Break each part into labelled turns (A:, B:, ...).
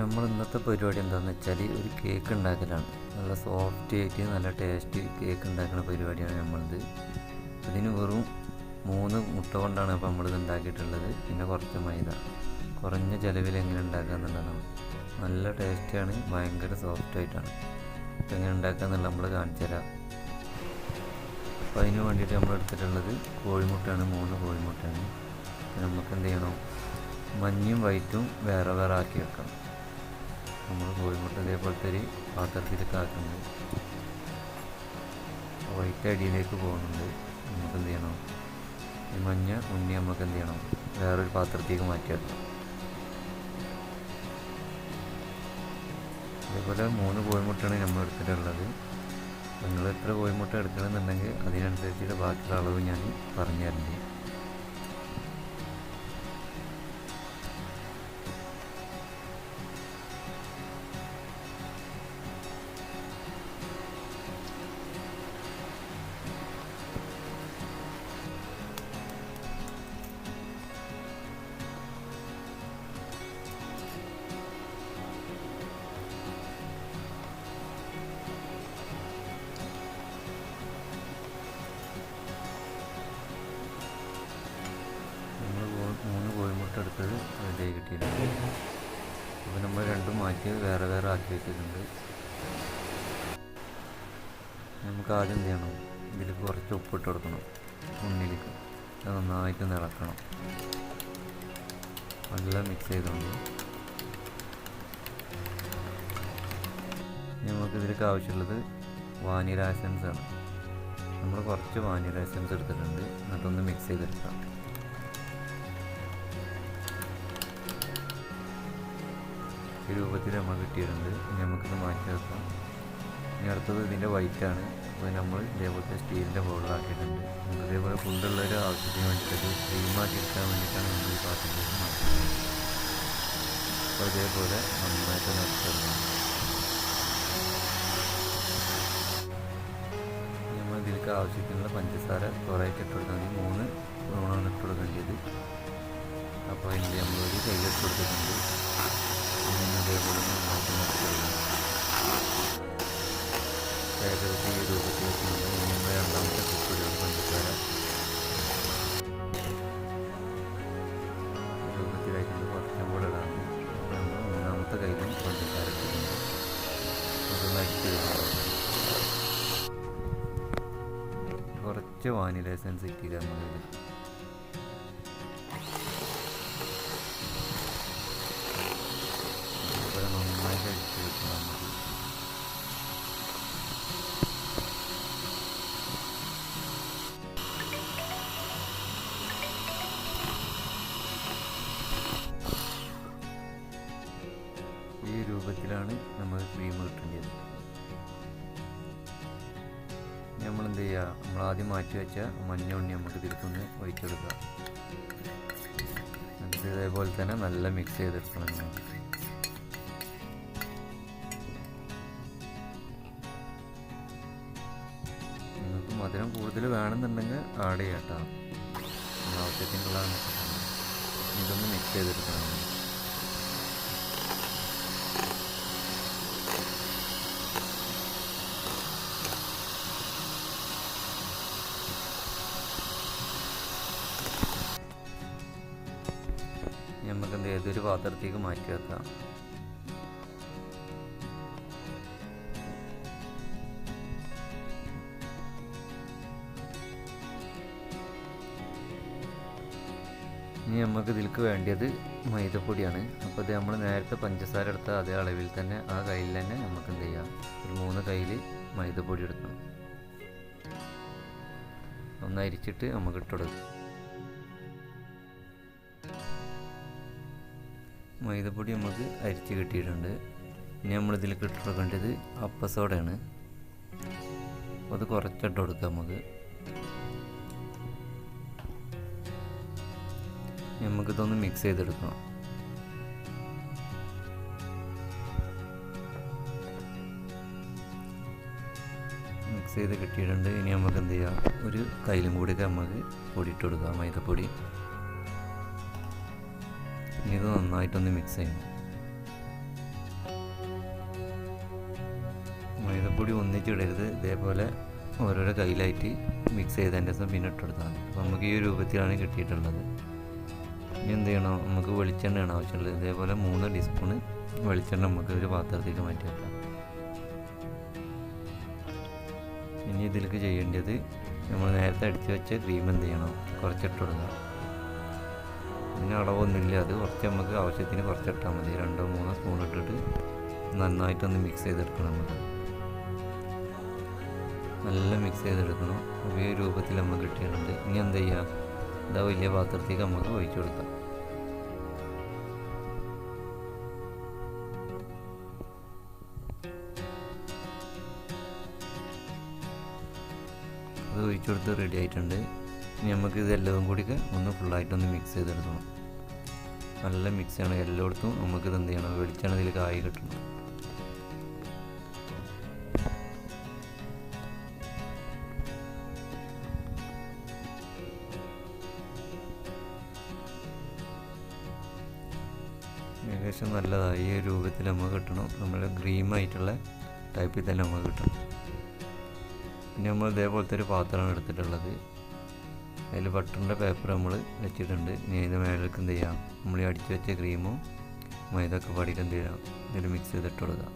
A: നമ്മൾ ഇന്നത്തെ പരിപാടി എന്താണെന്ന് വെച്ചാൽ ഒരു കേക്ക് ഉണ്ടാക്കലാണ്. നല്ല സോഫ്റ്റ് ആയിട്ട് നല്ല ടേസ്റ്റ് കേക്ക് ഉണ്ടാക്കുന്ന പരിപാടിയാണ് നമ്മളിത്. ഇതിന് വെറും മൂന്ന് മുട്ട കൊണ്ടാണ് അപ്പോൾ നമ്മളിത് ഉണ്ടാക്കിയിട്ടുള്ളത്. പിന്നെ കുറച്ച് മൈദ. കുറഞ്ഞ ചിലവിൽ എങ്ങനെ ഉണ്ടാക്കുക എന്നുള്ളതാണ്. നല്ല ടേസ്റ്റാണ് ഭയങ്കര സോഫ്റ്റ് ആയിട്ടാണ്. അപ്പോൾ എങ്ങനെ ഉണ്ടാക്കുക എന്നുള്ളത് നമ്മൾ കാണിച്ചു തരാം. അപ്പോൾ അതിന് വേണ്ടിയിട്ട് നമ്മൾ എടുത്തിട്ടുള്ളത് കോഴിമുട്ടയാണ് മൂന്ന് കോഴിമുട്ടയാണ്. നമുക്ക് എന്ത് ചെയ്യണം? മഞ്ഞയും വൈറ്റും വേറെ വേറെ ആക്കി വെക്കണം നമ്മൾ കോഴിമുട്ട ഇതേപോലത്തെ ഒരു പാത്രത്തിലേക്ക് ആക്കുന്നത് വൈറ്റ് അടിയിലേക്ക് പോകുന്നുണ്ട്. നമുക്ക് എന്ത് ചെയ്യണം? ഈ മഞ്ഞ ഉണ്ണി നമുക്ക് എന്ത് ചെയ്യണം? വേറൊരു പാത്രത്തേക്ക് മാറ്റി വെക്കണം അതേപോലെ മൂന്ന് കോഴിമുട്ടയാണ് നമ്മൾ എടുത്തിട്ടുള്ളത്. നിങ്ങൾ എത്ര കോഴിമുട്ട എടുക്കണമെന്നുണ്ടെങ്കിൽ അതിനനുസരിച്ചിട്ട് ബാക്കിയുള്ള അളവ് ഞാൻ പറഞ്ഞു തരുന്നുണ്ട് കിട്ടിയിട്ടുണ്ട് അപ്പോൾ നമ്മൾ രണ്ടും മാറ്റി വേറെ വേറെ ആക്കി വെച്ചിട്ടുണ്ട്. നമുക്ക് ആദ്യം എന്ത് ചെയ്യണം? ഇതിൽ കുറച്ച് ഉപ്പിട്ട് കൊടുക്കണം. മുന്നിലേക്ക് അത് നന്നായിട്ട് നിറക്കണം. നല്ല മിക്സ് ചെയ്തുകൊണ്ട് നമുക്ക് ഇതിലേക്ക് ആവശ്യമുള്ളത് വാനില എസൻസ് ആണ്. നമ്മൾ കുറച്ച് വാനില എസൻസ് എടുത്തിട്ടുണ്ട്. എന്നിട്ടൊന്ന് മിക്സ് ചെയ്തെടുക്കാം. ഈ രൂപത്തിൽ നമ്മൾ കിട്ടിയിട്ടുണ്ട് ഇനി നമുക്കിത് മാറ്റി വെക്കാം. ഇനി അടുത്തത് ഇതിന്റെ വൈറ്റാണ് അപ്പോൾ നമ്മൾ ഇതേപോലത്തെ സ്റ്റീലിന്റെ ബോളിലാക്കിയിട്ടുണ്ട് നമുക്ക് ഇതേപോലെ ഫുഡുള്ള ഒരു ആവശ്യത്തിന് വേണ്ടിയിട്ട് ക്രീമാക്കി എടുക്കാൻ വേണ്ടിയിട്ടാണ് നമ്മൾ ഈ പാത്രത്തിലേക്ക് മാറ്റുന്നത്. അപ്പോൾ ഇതേപോലെ നന്നായിട്ട് നിറച്ചെടുക്കണം നമ്മൾ ഇതിലേക്ക് ആവശ്യത്തിനുള്ള പഞ്ചസാര കുറേയൊക്കെ ഇട്ട് മതി മൂന്ന് സ്പൂണാണ് ഇട്ട് കൊടുക്കേണ്ടത്. അപ്പോൾ അതിന്റെ നമ്മളൊരു കയ്യിലിട്ട് കൊടുത്തിട്ടുണ്ട്. ഇതിന് ഇതേപോലെ നന്നായിട്ട് നിറച്ചെടുക്കണം ഏകദേശം ഈ രൂപത്തിൽ വെച്ചിട്ടുണ്ട് ഇനി രണ്ടാമത്തെ കുപ്പിയുടെ പഞ്ചസാര ഈ കുറച്ചും നമ്മൾ വാനില സെൻസിറ്റീവ് ഇട്ടില്ല ചെയ്യുക നമ്മൾ ആദ്യം മാറ്റി വെച്ച മഞ്ഞ ഉണ്ണി നമുക്ക് തിരിച്ചൊന്ന് ഒഴിച്ചെടുക്കുക എന്നിട്ട് ഇതേപോലെ തന്നെ നല്ല മിക്സ് ചെയ്തെടുക്കണം നമ്മൾ നിങ്ങൾക്ക് മധുരം കൂടുതൽ വേണമെന്നുണ്ടെങ്കിൽ ആഡ് ചെയ്യാം കേട്ടോ ആവശ്യത്തിനുള്ള ഇതൊന്ന് മിക്സ് ചെയ്തെടുക്കണം നമുക്ക് എന്ത് ഏതൊരു പാത്രത്തേക്ക് മാറ്റി വെക്കാം. ഇനി നമുക്ക് ഇതിലേക്ക് വേണ്ടിയത് മൈദപ്പൊടിയാണ്. അപ്പോൾ ഇത് നമ്മൾ നേരത്തെ പഞ്ചസാര എടുത്ത അതേ അളവിൽ തന്നെ ആ കയ്യിൽ തന്നെ നമുക്ക് എന്ത് ചെയ്യാം ഒരു മൂന്ന് കയ്യിൽ മൈദപ്പൊടി എടുക്കണം ഒന്ന് അരിച്ചിട്ട് നമുക്ക് ഇട്ടുകൊടുക്കാം മൈദപ്പൊടി നമുക്ക് അരിച്ച് കിട്ടിയിട്ടുണ്ട്. ഇനി നമ്മളിതിൽ കൊടുക്കേണ്ടത് അപ്പസോഡയാണ്. അപ്പോൾ അത് കുറച്ചിട്ട് കൊടുക്കാം നമുക്ക്. നമുക്കിതൊന്ന് മിക്സ് ചെയ്തെടുക്കണം. മിക്സ് ചെയ്ത് കിട്ടിയിട്ടുണ്ട്. ഇനി നമുക്ക് എന്ത് ചെയ്യാം? ഒരു കയ്യിലും കൂടിയൊക്കെ നമുക്ക് പൊടിയിട്ട് കൊടുക്കാം മൈദപ്പൊടി. ഇത് നന്നായിട്ടൊന്ന് മിക്സ് ചെയ്യണം. മൈദപ്പൊടി ഒന്നിച്ചിടരുത്. ഇതേപോലെ ഓരോരോ കയ്യിലായിട്ട് മിക്സ് ചെയ്തതിന്റെ ദിവസം പിന്നെ ഇട്ടെടുത്താൽ മതി. അപ്പോൾ നമുക്ക് ഈ രൂപത്തിലാണ് കിട്ടിയിട്ടുള്ളത്. ഇനി എന്ത് ചെയ്യണം? നമുക്ക് വെളിച്ചെണ്ണയാണ് ആവശ്യമുള്ളത്. ഇതേപോലെ മൂന്ന് ടീസ്പൂണ് വെളിച്ചെണ്ണ നമുക്ക് ഒരു പാത്രത്തിലേക്ക് മാറ്റി വെക്കാം. ഇനി ഇതിലേക്ക് ചെയ്യേണ്ടത് നമ്മൾ നേരത്തെ അടിച്ചു വെച്ച ക്രീം എന്ത് ചെയ്യണം? കുറച്ചിട്ട് ഇതിന് അളവൊന്നുമില്ല അത് കുറച്ച് നമുക്ക് ആവശ്യത്തിന് കുറച്ചിട്ടാൽ മതി. രണ്ടോ മൂന്നോ സ്പൂൺ ഇട്ടിട്ട് നന്നായിട്ടൊന്ന് മിക്സ് ചെയ്തെടുക്കണം നമുക്ക്. നല്ല മിക്സ് ചെയ്തെടുക്കണം. ഈ രൂപത്തിൽ നമുക്ക് കിട്ടിയിട്ടുണ്ട്. ഇനി എന്ത് ചെയ്യുക ഇതാ വലിയ പാത്രത്തേക്ക് നമുക്ക് ഒഴിച്ചു കൊടുക്കാം. അത് ഒഴിച്ചു കൊടുത്ത് റെഡി ആയിട്ടുണ്ട്. ഇനി നമുക്ക് ഇതെല്ലാം കൂടി ഒന്ന് ഫുള്ളായിട്ടൊന്ന് മിക്സ് ചെയ്തെടുക്കണം. നല്ല മിക്സ് ചെയ്യണം എല്ലായിടത്തും നമുക്ക് ഇത് എന്ത് ചെയ്യണം? വെളിച്ചെണ്ണ ഇതിൽ കായ് കിട്ടണം. ഏകദേശം നല്ലതായി ഈ രൂപത്തിൽ നമുക്ക് കിട്ടണം. നമ്മൾ ഗ്രീമായിട്ടുള്ള ടൈപ്പിൽ തന്നെ നമുക്ക് കിട്ടണം. പിന്നെ നമ്മൾ ഇതേപോലത്തെ ഒരു പാത്രമാണ് എടുത്തിട്ടുള്ളത്. അതിൽ ബട്ടറിന്റെ പേപ്പർ നമ്മൾ വെച്ചിട്ടുണ്ട്. ഇനി അതിന്റെ മേലേക്ക് എന്ത് ചെയ്യാം? നമ്മൾ ഈ അടിച്ചു വെച്ച ക്രീമും മൈദൊക്കെ പാടിയിട്ട് എന്ത് ചെയ്യാം? ഇതിൽ മിക്സ് ചെയ്തിട്ട് കൊടുക്കാം.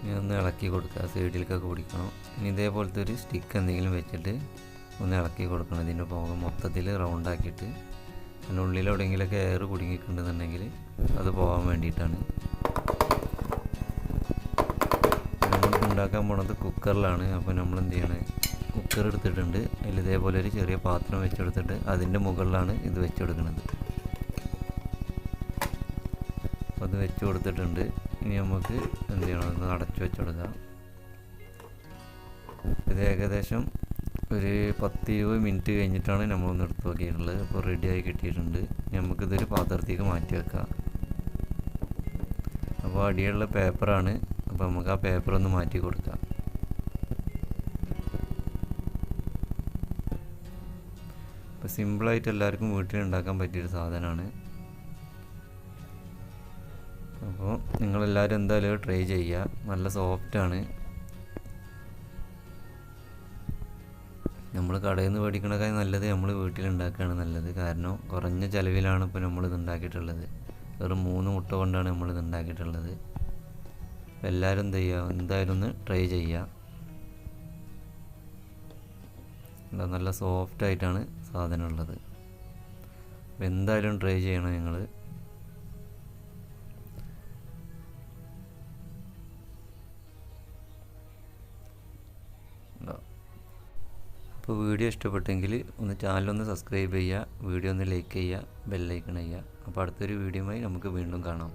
A: ഇനി ഒന്ന് ഇളക്കി കൊടുക്കുക. സൈഡിലേക്കൊക്കെ പിടിക്കണം. ഇനി ഇതേപോലത്തെ ഒരു സ്റ്റിക്ക് എന്തെങ്കിലും വെച്ചിട്ട് ഒന്ന് ഇളക്കി കൊടുക്കണം. ഇതിന്റെ പോകം മൊത്തത്തിൽ റൗണ്ട് ആക്കിയിട്ട്. അതിന്റെ ഉള്ളിൽ എവിടെയെങ്കിലൊക്കെ എയർ കുടുങ്ങിയിട്ടുണ്ടെന്നുണ്ടെങ്കിൽ അത് പോകാൻ വേണ്ടിയിട്ടാണ്. ഉണ്ടാക്കാൻ പോണത് കുക്കറിലാണ്. അപ്പോൾ നമ്മൾ എന്ത് ചെയ്യണേ കുക്കർ എടുത്തിട്ടുണ്ട്. അതിൽ ഇതേപോലെ ഒരു ചെറിയ പാത്രം വെച്ചെടുത്തിട്ട് അതിന്റെ മുകളിലാണ് ഇത് വെച്ചെടുക്കുന്നത്. അപ്പോൾ അത് വെച്ച് കൊടുത്തിട്ടുണ്ട്. ഇനി നമുക്ക് എന്ത് ചെയ്യണം ഒന്ന് അടച്ചു വെച്ചെടുക്കാം ഇത് ഏകദേശം ഒരു പത്ത് ഇരുപത് മിനിറ്റ് കഴിഞ്ഞിട്ടാണ് നമ്മളൊന്ന് എടുത്ത് നോക്കിയിട്ടുള്ളത്. അപ്പോൾ റെഡിയായി കിട്ടിയിട്ടുണ്ട്. നമുക്കിതൊരു പാത്രത്തേക്ക് മാറ്റി വെക്കാം. അപ്പോൾ അടിയുള്ള പേപ്പറാണ്. അപ്പോൾ നമുക്ക് ആ പേപ്പർ ഒന്ന് മാറ്റി കൊടുക്കാം. അപ്പോൾ സിമ്പിളായിട്ട് എല്ലാവർക്കും വീട്ടിൽ ഉണ്ടാക്കാൻ പറ്റിയൊരു സാധനമാണ്. അപ്പോൾ നിങ്ങളെല്ലാവരും എന്തായാലും ട്രൈ ചെയ്യുക. നല്ല സോഫ്റ്റാണ്. നമ്മൾ കടയിൽ നിന്ന് മേടിക്കണേക്കാൾ നല്ലത് നമ്മൾ വീട്ടിലുണ്ടാക്കുകയാണ് നല്ലത്. കാരണം കുറഞ്ഞ ചിലവിലാണ് ഇപ്പോൾ നമ്മളിത് ഉണ്ടാക്കിയിട്ടുള്ളത് വെറും മൂന്ന് മുട്ട കൊണ്ടാണ് നമ്മളിത് ഉണ്ടാക്കിയിട്ടുള്ളത് അപ്പോൾ എല്ലാവരും എന്ത് ചെയ്യുക? എന്തായാലും ഒന്ന് ട്രൈ ചെയ്യുക. നല്ല സോഫ്റ്റ് ആയിട്ടാണ് സാധനം ഉള്ളത്. അപ്പോൾ എന്തായാലും ട്രൈ ചെയ്യണം നിങ്ങൾ അപ്പോൾ വീഡിയോ ഇഷ്ടപ്പെട്ടെങ്കിൽ ഒന്ന് ചാനലൊന്ന് സബ്സ്ക്രൈബ് ചെയ്യുക വീഡിയോ ഒന്ന് ലൈക്ക് ചെയ്യുക ബെല്ലൈക്കൺ ചെയ്യുക. അപ്പോൾ അടുത്തൊരു വീഡിയോയുമായി നമുക്ക് വീണ്ടും കാണാം.